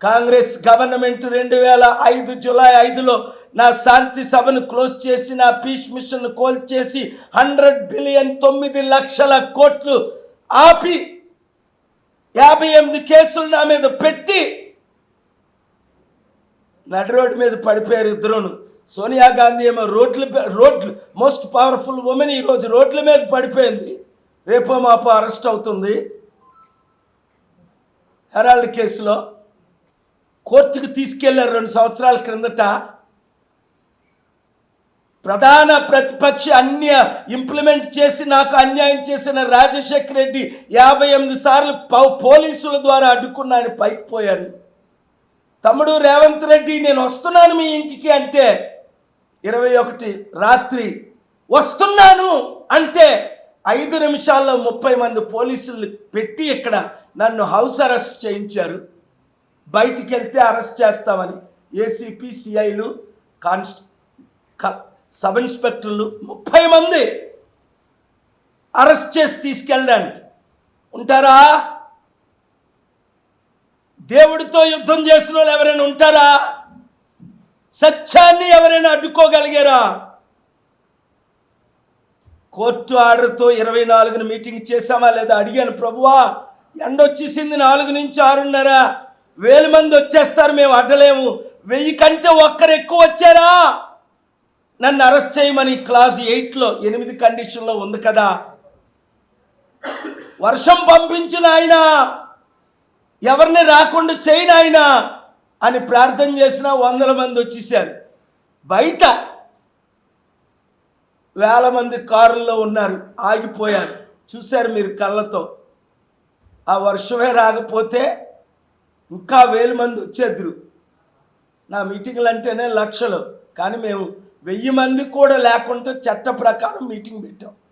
Congress government రెండు వేల ఐదు జులై ఐదులో నా శాంతి సభను క్లోజ్ చేసి నా పీస్ మిషన్ కోల్ చేసి హండ్రెడ్ బిలియన్ తొమ్మిది లక్షల కోట్లు ఆపి యాభై ఎనిమిది కేసులు నా మీద పెట్టి నడి రోడ్డు మీద పడిపోయారు ఇద్దరును. సోనియా గాంధీ ఏమో రోడ్లు రోడ్లు మోస్ట్ పవర్ఫుల్ ఉమెన్ ఈరోజు రోడ్ల మీద పడిపోయింది. రేపో మాపో అరెస్ట్ అవుతుంది. హెరాల్డ్ కేసులో కోర్టుకు తీసుకెళ్ళారు రెండు సంవత్సరాల క్రిందట. ప్రధాన ప్రతిపక్ష అన్య ఇంప్లిమెంట్ చేసి నాకు అన్యాయం చేసిన రాజశేఖర రెడ్డి యాభై ఎనిమిది సార్లు పోలీసుల ద్వారా అడ్డుకున్న ఆయన పైకి పోయారు. తమ్ముడు రేవంత్ రెడ్డి నేను వస్తున్నాను మీ ఇంటికి అంటే ఇరవై ఒకటి రాత్రి వస్తున్నాను అంటే ఐదు నిమిషాల్లో ముప్పై మంది పోలీసులు పెట్టి ఇక్కడ నన్ను హౌస్ అరెస్ట్ చేయించారు. బయటికి వెళ్తే అరెస్ట్ చేస్తామని ఏసీపీ సిఐలు కాన్స్ క- సబ్ ఇన్స్పెక్టర్లు ముప్పై మంది అరెస్ట్ చేసి తీసుకెళ్ళడానికి. ఉంటారా? దేవుడితో యుద్ధం చేసిన వాళ్ళు ఎవరైనా ఉంటారా? సత్యాన్ని ఎవరైనా అడ్డుకోగలిగారా? కోర్టు ఆర్డర్తో ఇరవై నాలుగున మీటింగ్ చేశామా లేదా అడిగాను ప్రభువా ఎండ వచ్చేసింది నాలుగు నుంచి ఆరున్నర. వేల మంది వచ్చేస్తారు మేము అడ్డలేము. వెయ్యి కంటే ఒక్కరు ఎక్కువ వచ్చారా? నన్ను అరెస్ట్ చేయమని క్లాస్ ఎయిట్లో ఎనిమిది కండిషన్లో ఉంది కదా. వర్షం పంపించిన ఆయన ఎవరిని రాకుండా చేయను ఆయన అని ప్రార్థన చేసిన వందల మంది వచ్చేసారు బయట వేల మంది కారుల్లో ఉన్నారు ఆగిపోయారు. చూశారు మీరు కళ్ళతో. ఆ వర్షమే రాకపోతే ఇంకా వేల మంది వచ్చేద్దరు. నా మీటింగ్లు అంటేనే లక్షలు. కానీ మేము వెయ్యి మంది కూడా లేకుండా చట్ట ప్రకారం మీటింగ్ పెట్టాం.